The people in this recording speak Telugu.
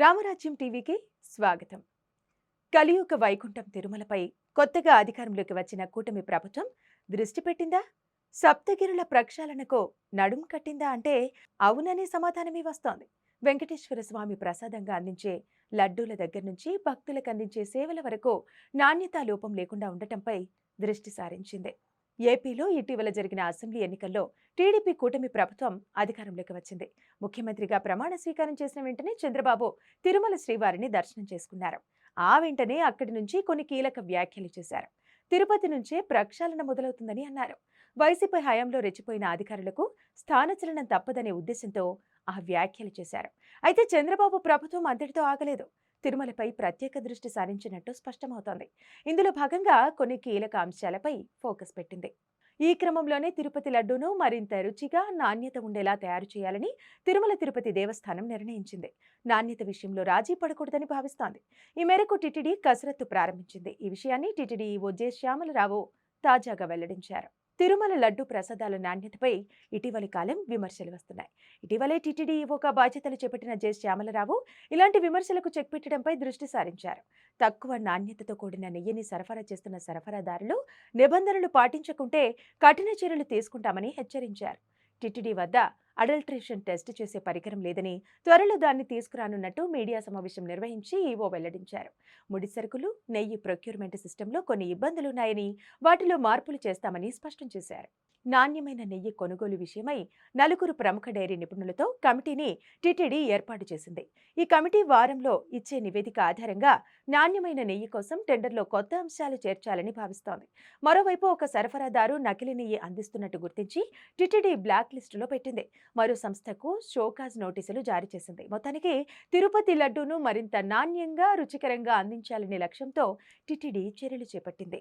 రామరాజ్యం టీవీకి స్వాగతం. కలియుగ వైకుంఠం తిరుమలపై కొత్తగా అధికారంలోకి వచ్చిన కూటమి ప్రభుత్వం దృష్టి పెట్టిందా? సప్తగిరుల ప్రక్షాళనకు నడుం కట్టిందా అంటే అవుననే సమాధానమే వస్తోంది. వెంకటేశ్వర స్వామి ప్రసాదంగా అందించే లడ్డూల దగ్గర నుంచి భక్తులకు అందించే సేవల వరకు నాణ్యతా లోపం లేకుండా ఉండటంపై దృష్టి సారించింది. ఏపీలో ఇటీవల జరిగిన అసెంబ్లీ ఎన్నికల్లో టీడీపీ కూటమి ప్రభుత్వం అధికారంలోకి వచ్చింది. ముఖ్యమంత్రిగా ప్రమాణ స్వీకారం చేసిన వెంటనే చంద్రబాబు తిరుమల శ్రీవారిని దర్శనం చేసుకున్నారు. ఆ వెంటనే అక్కడి నుంచి కొన్ని కీలక వ్యాఖ్యలు చేశారు. తిరుపతి నుంచే ప్రక్షాళన మొదలవుతుందని అన్నారు. వైసీపీ హయాంలో రెచ్చిపోయిన అధికారులకు స్థానచలనం తప్పదనే ఉద్దేశంతో ఆ వ్యాఖ్యలు చేశారు. అయితే చంద్రబాబు ప్రభుత్వం అంతటితో ఆగలేదు. తిరుమలపై ప్రత్యేక దృష్టి సారించినట్టు స్పష్టమవుతోంది. ఇందులో భాగంగా కొన్ని కీలక అంశాలపై ఫోకస్ పెట్టింది. ఈ క్రమంలోనే తిరుపతి లడ్డూను మరింత రుచిగా నాణ్యత ఉండేలా తయారు చేయాలని తిరుమల తిరుపతి దేవస్థానం నిర్ణయించింది. నాణ్యత విషయంలో రాజీ పడకూడదని భావిస్తోంది. ఈ మేరకు టిటిడి కసరత్తు ప్రారంభించింది. ఈ విషయాన్ని టిటిడి ఈవో జె. శ్యామలరావు తాజాగా వెల్లడించారు. తిరుమల లడ్డు ప్రసాదాల నాణ్యతపై ఇటీవలి కాలం విమర్శలు వస్తున్నాయి. ఇటీవలే టీటీడీ ఒక బాధ్యతలు చేపట్టిన జె. శ్యామలరావు ఇలాంటి విమర్శలకు చెక్ పెట్టడంపై దృష్టి సారించారు. తక్కువ నాణ్యతతో కూడిన నెయ్యిని సరఫరా చేస్తున్న సరఫరాదారులు నిబంధనలు పాటించకుంటే కఠిన చర్యలు తీసుకుంటామని హెచ్చరించారు. టిటిడి వద్ద అడల్ట్రేషన్ టెస్ట్ చేసే పరికరం లేదని త్వరలో దాన్ని తీసుకురానున్నట్టు మీడియా సమావేశం నిర్వహించి ఈవో వెల్లడించారు. ముడి సరుకులు నెయ్యి ప్రొక్యూర్మెంట్ సిస్టంలో కొన్ని ఇబ్బందులున్నాయని వాటిలో మార్పులు చేస్తామని స్పష్టం చేశారు. నాణ్యమైన నెయ్యి కొనుగోలు విషయమై నలుగురు ప్రముఖ డైరీ నిపుణులతో కమిటీని టిటిడి ఏర్పాటు చేసింది. ఈ కమిటీ వారంలో ఇచ్చే నివేదిక ఆధారంగా నాణ్యమైన నెయ్యి కోసం టెండర్లో కొత్త అంశాలు చేర్చాలని భావిస్తోంది. మరోవైపు ఒక సరఫరాదారు నకిలీ నెయ్యి అందిస్తున్నట్టు గుర్తించి టిటిడి బ్లాక్ లిస్టులో పెట్టింది. మరో సంస్థకు షోకాజ్ నోటీసులు జారీ చేసింది. మొత్తానికి తిరుపతి లడ్డూను మరింత నాణ్యంగా రుచికరంగా అందించాలనే లక్ష్యంతో టిటిడి చర్యలు చేపట్టింది.